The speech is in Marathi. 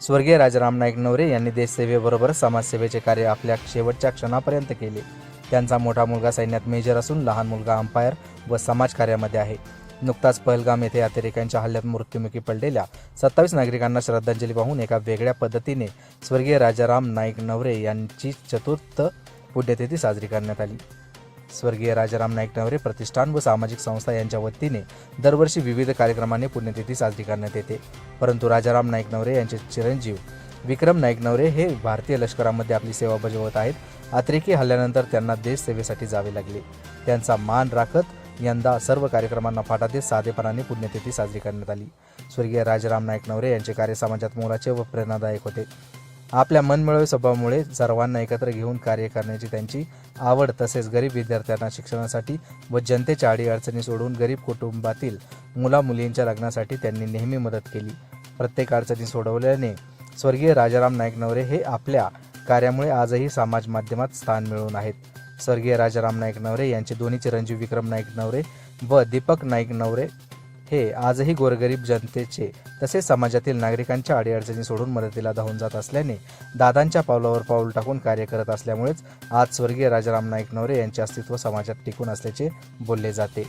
स्वर्गीय राजाराम नाईक नवरे यांनी देशसेवेबरोबर समाजसेवेचे कार्य आपल्या शेवटच्या क्षणापर्यंत केले. त्यांचा मोठा मुलगा सैन्यात मेजर असून लहान मुलगा अंपायर व समाजकार्यामध्ये आहे. नुकताच पहलगाम येथे अतिरेक्यांच्या हल्ल्यात मृत्युमुखी पडलेल्या सत्तावीस नागरिकांना श्रद्धांजली वाहून एका वेगळ्या पद्धतीने स्वर्गीय राजाराम नाईक नवरे यांची चतुर्थ पुण्यतिथी साजरी करण्यात आली. स्वर्गीय राजाराम नाईक नवरे प्रतिष्ठान व सामाजिक संस्था यांच्या वतीने दरवर्षी विविध कार्यक्रमांनी पुण्यतिथी साजरी करण्यात येते. परंतु राजाराम नाईक नवरे यांचे चिरंजीव विक्रम नाईक नवरे हे भारतीय लष्करामध्ये आपली सेवा बजावत आहेत. अतिरेकी हल्ल्यानंतर त्यांना देशसेवेसाठी जावे लागले. त्यांचा मान राखत यंदा सर्व कार्यक्रमांना फाटा देत साधेपणाने पुण्यतिथी साजरी करण्यात आली. स्वर्गीय राजाराम नाईक नवरे यांचे कार्य समाजात मोलाचे व प्रेरणादायक होते. आपल्या मनमिळवी स्वभावामुळे सर्वांना एकत्र घेऊन कार्य करण्याची त्यांची आवड तसेच गरीब विद्यार्थ्यांना शिक्षणासाठी व जनतेच्या अडीअडचणी सोडून गरीब कुटुंबातील मुला मुलींच्या लग्नासाठी त्यांनी नेहमी मदत केली. प्रत्येक अडचणी सोडवल्याने स्वर्गीय राजाराम नाईक नवरे हे आपल्या कार्यामुळे आजही समाज माध्यमात स्थान मिळवून आहेत. स्वर्गीय राजाराम नाईक नवरे यांचे दोन्ही चिरंजीव विक्रम नाईक नवरे व दीपक नाईक नवरे हे आजही गोरगरीब जनतेचे तसेच समाजातील नागरिकांच्या अडीअडचणी सोडून मदतीला धावून जात असल्याने दादांच्या पावलावर पाऊल टाकून कार्य करत असल्यामुळेच आज स्वर्गीय राजाराम नाईक नवरे यांचे अस्तित्व समाजात टिकून असल्याचे बोलले जाते.